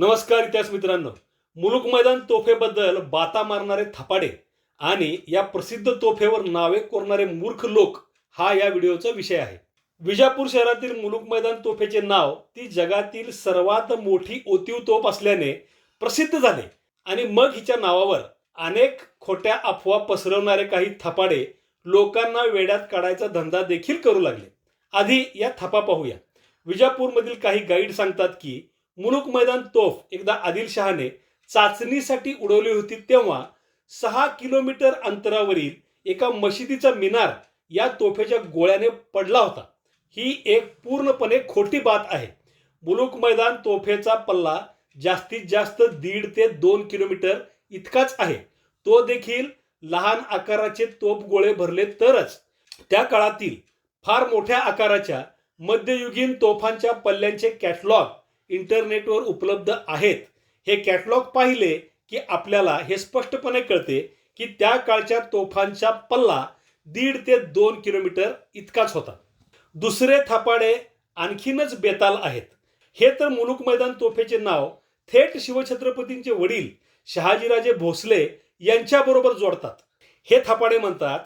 नमस्कार इतिहास मित्रांनो. मुलुक मैदान तोफेबद्दल बाता मारणारे थपाडे आणि या प्रसिद्ध तोफेवर नावे कोरणारे मूर्ख लोक हा या व्हिडिओचा विषय आहे. विजापूर शहरातील मुलुक मैदान तोफेचे नाव ती जगातील सर्वात मोठी ओतीव तोफ असल्याने प्रसिद्ध झाले आणि मग हिच्या नावावर अनेक खोट्या अफवा पसरवणारे काही थपाडे लोकांना वेड्यात काढायचा धंदा देखील करू लागले. आधी या थपा पाहूया. विजापूरमधील काही गाईड सांगतात की मुलुक मैदान तोफ एकदा आदिलशहाने चाचणीसाठी उडवली होती तेव्हा सहा किलोमीटर अंतरावरील एका मशिदीचा मिनार या तोफेच्या गोळ्याने पडला होता. ही एक पूर्णपणे खोटी बात आहे. मुलुक मैदान तोफेचा पल्ला जास्तीत जास्त दीड ते दोन किलोमीटर इतकाच आहे. तो देखील लहान आकाराचे तोफ गोळे भरले तरच. त्या काळातील फार मोठ्या आकाराच्या मध्ययुगीन तोफांच्या पल्ल्यांचे कॅटलॉग इंटरनेटवर उपलब्ध आहेत. हे कॅटलॉग पाहिले की आपल्याला हे स्पष्टपणे कळते की त्या काळच्या तोफांचा पल्ला दीड ते दोन किलोमीटर इतकाच होता. दुसरे थापाडे आणखीनच बेताल आहेत. हे तर मुलुक मैदान तोफेचे नाव थेट शिवछत्रपतींचे वडील शहाजीराजे भोसले यांच्याबरोबर जोडतात. हे थापाडे म्हणतात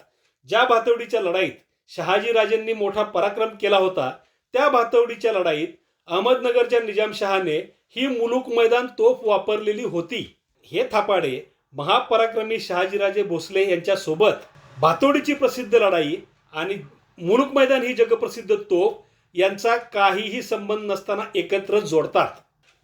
ज्या भातवडीच्या लढाईत शहाजीराजेंनी मोठा पराक्रम केला होता त्या भातवडीच्या लढाईत अहमदनगरच्या निजामशहाने ही मुलुक मैदान तोफ वापरलेली होती. हे थापाडे महापराक्रमी शहाजीराजे भोसले यांच्यासोबत भातोडीची प्रसिद्ध लढाई आणि मुलुक मैदान ही जगप्रसिद्ध तोफ यांचा काहीही संबंध नसताना एकत्र जोडतात.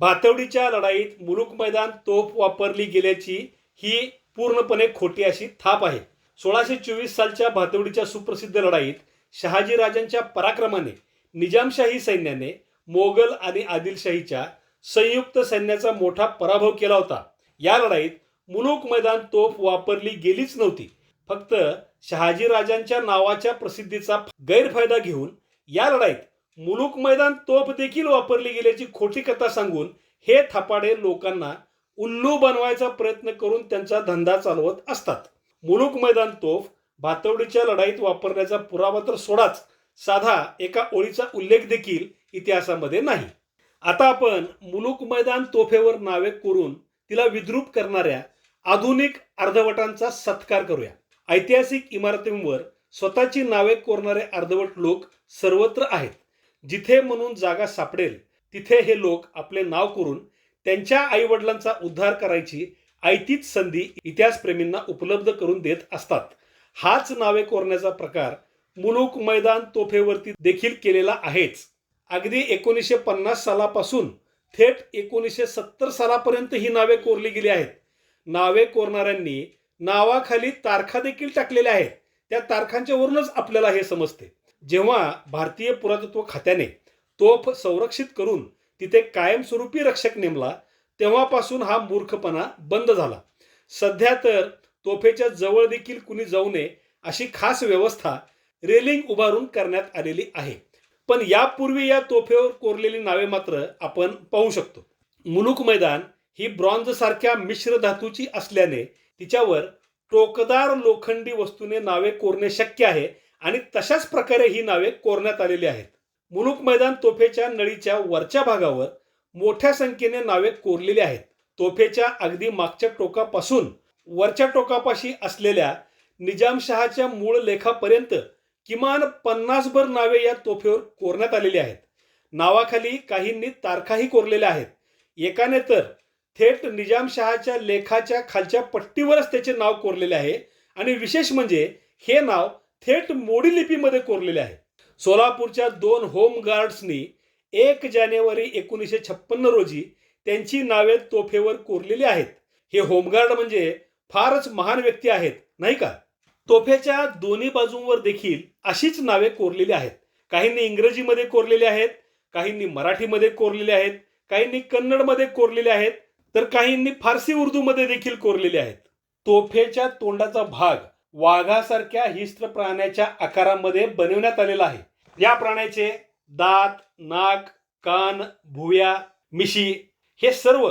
भातवडीच्या लढाईत मुलुक मैदान तोफ वापरली गेल्याची ही पूर्णपणे खोटी अशी थाप आहे. सोळाशे चोवीस सालच्या भातवडीच्या सुप्रसिद्ध लढाईत शहाजीराजांच्या पराक्रमाने निजामशाही सैन्याने मोगल आणि आदिलशाहीच्या संयुक्त सैन्याचा मोठा पराभव केला होता. या लढाईत मुलुक मैदान तोफ वापरली गेलीच नव्हती. फक्त शहाजीराजांच्या नावाच्या प्रसिद्धीचा गैरफायदा घेऊन या लढाईत मुलुक मैदान तोफ देखील वापरली गेल्याची खोटी कथा सांगून हे थापाडे लोकांना उल्लू बनवायचा प्रयत्न करून त्यांचा धंदा चालवत असतात. मुलुक मैदान तोफ भातवडीच्या लढाईत वापरण्याचा पुरावा तर सोडाच. साधा एका ओळीचा उल्लेख देखील इतिहासामध्ये नाही. आता आपण मुलुक मैदान तोफेवर नावे कोरून तिला विद्रूप करणाऱ्या आधुनिक अर्धवटांचा सत्कार करूया. ऐतिहासिक इमारतींवर स्वतःची नावे कोरणारे अर्धवट लोक सर्वत्र आहेत. जिथे म्हणून जागा सापडेल तिथे हे लोक आपले नाव करून त्यांच्या आईवडिलांचा उद्धार करायची आयतीच संधी इतिहासप्रेमींना उपलब्ध करून देत असतात. हाच नावे कोरण्याचा प्रकार मुलुक मैदान तोफेवरती देखील केलेला आहेच. अगदी एकोणीसशे पन्नास सालापासून थेट एकोणीसशे सत्तर सालापर्यंत ही नावे कोरली गेली आहेत. नावे कोरणाऱ्यांनी नावाखाली तारखा देखील टाकलेल्या आहेत. त्या तारखांच्या वरूनच आपल्याला हे समजते. जेव्हा भारतीय पुरातत्व खात्याने तोफ संरक्षित करून तिथे कायमस्वरूपी रक्षक नेमला तेव्हापासून हा मूर्खपणा बंद झाला. सध्या तर तोफेच्या जवळ देखील कुणी जाऊ नये अशी खास व्यवस्था रेलिंग उभारून करण्यात आलेली आहे. पण यापूर्वी या तोफेवर कोरलेली नावे मात्र आपण पाहू शकतो. मुलुक मैदान ही ब्रॉन्झसारख्या मिश्र धातूची असल्याने तिच्यावर टोकदार लोखंडी वस्तूने नावे कोरणे शक्य आहे आणि तशाच प्रकारे ही नावे कोरण्यात आलेली आहेत. मुलुक मैदान तोफेच्या नळीच्या वरच्या भागावर मोठ्या संख्येने नावे कोरलेली आहेत. तोफेच्या अगदी मागच्या टोकापासून वरच्या टोकापाशी असलेल्या निजामशहाच्या मूळ लेखापर्यंत किमान पन्नासभर नावे या तोफेवर कोरण्यात आलेली आहेत. नावाखाली काहींनी तारखाही कोरलेल्या आहेत. एकाने तर थेट निजामशहाच्या लेखाच्या खालच्या पट्टीवरच त्याचे नाव कोरलेले आहे आणि विशेष म्हणजे हे नाव थेट मोडी लिपीमध्ये कोरलेले आहे. सोलापूरच्या दोन होम गार्ड्सनी एक जानेवारी एकोणीसशे छप्पन्न रोजी त्यांची नावे तोफेवर कोरलेली आहेत. हे होमगार्ड म्हणजे फारच महान व्यक्ती आहेत नाही का? तोफ्याच्या दोन्ही बाजूंवर देखील अशीच नावे कोरलेली आहेत. काहींनी इंग्रजीमध्ये कोरलेले आहेत काहींनी मराठीमध्ये कोरलेले आहेत काहींनी कन्नडमध्ये कोरलेले आहेत तर काहींनी फारसी उर्दूमध्ये देखील कोरलेले आहेत. तोफेच्या तोंडाचा भाग वाघासारख्या हिस्त्र प्राण्याच्या आकारामध्ये बनवण्यात आलेला आहे. या प्राण्याचे दात नाक कान भुया मिशी हे सर्व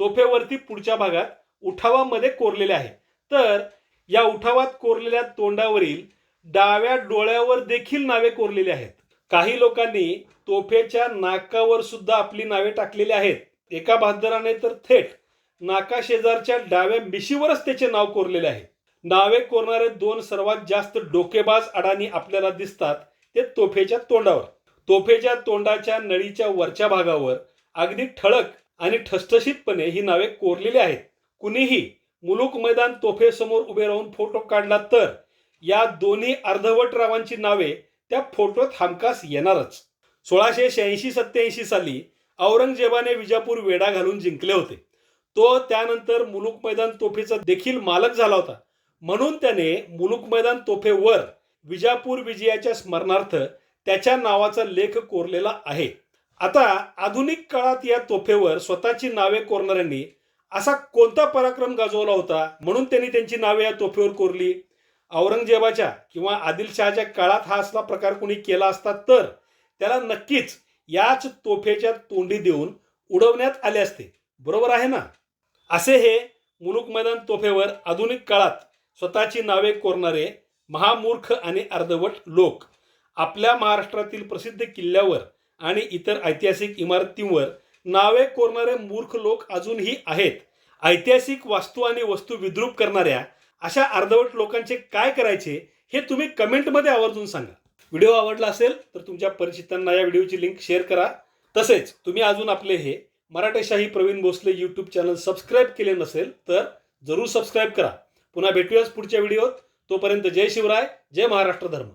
तोफेवरती पुढच्या भागात उठावामध्ये कोरलेले आहे. तर या उठावात कोरलेल्या तोंडावरील डाव्या डोळ्यावर देखील नावे कोरलेली आहेत. काही लोकांनी तोफेच्या नाकावर सुद्धा आपली नावे टाकलेली आहेत. एका बहादराने तर थेट नाकाशेजारच्या डाव्या मिशीवरच त्याचे नाव कोरलेले आहे. नावे कोरणारे दोन सर्वात जास्त डोकेबाज अडाणी आपल्याला दिसतात ते तोफेच्या तोंडावर. तोफेच्या तोंडाच्या नळीच्या वरच्या भागावर अगदी ठळक आणि ठसठशीतपणे ही नावे कोरलेली आहेत. कुणीही मुलुक मैदान तोफेसमोर उभे राहून फोटो काढला तर या दोन्ही अर्धवट रावांची नावे त्या फोटोत हमखास येणारच. सोळाशे शहाऐंशी सत्याऐंशी साली औरंगजेबाने विजापूर वेढा घालून जिंकले होते. तो त्यानंतर मुलुक मैदान तोफेचा देखील मालक झाला होता. म्हणून त्याने मुलुक मैदान तोफेवर विजापूर विजयाच्या स्मरणार्थ त्याच्या नावाचा लेख कोरलेला आहे. आता आधुनिक काळात या तोफेवर स्वतःची नावे कोरणाऱ्यांनी असा कोणता पराक्रम गाजवला होता? म्हणून त्यांनी त्यांची नावे या तोफेवर कोरली. औरंगजेबाच्या किंवा आदिलशहाच्या काळात हा असला प्रकार कोणी केला असता तर त्याला नक्कीच याच तोफेच्या तोंडी देऊन उडवण्यात आले असते. बरोबर आहे ना? असे हे मुलुक मैदान तोफेवर आधुनिक काळात स्वतःची नावे कोरणारे महामूर्ख आणि अर्धवट लोक आपल्या महाराष्ट्रातील प्रसिद्ध किल्ल्यावर आणि इतर ऐतिहासिक इमारतींवर नावे कोरणारे मूर्ख लोक अजूनही आहेत. ऐतिहासिक वास्तू आणि वस्तू विद्रूप करणाऱ्या अशा अर्धवट लोकांचे काय करायचे हे तुम्ही कमेंटमध्ये आवर्जून सांगा. व्हिडिओ आवडला असेल तर तुमच्या परिचितांना या व्हिडिओची लिंक शेअर करा. तसेच तुम्ही अजून आपले हे Maratheshahi Pravin Bhosale YouTube channel subscribe केले नसेल तर जरूर सबस्क्राईब करा. पुन्हा भेटूयाच पुढच्या व्हिडिओत. तोपर्यंत जय शिवराय जय महाराष्ट्र धर्म.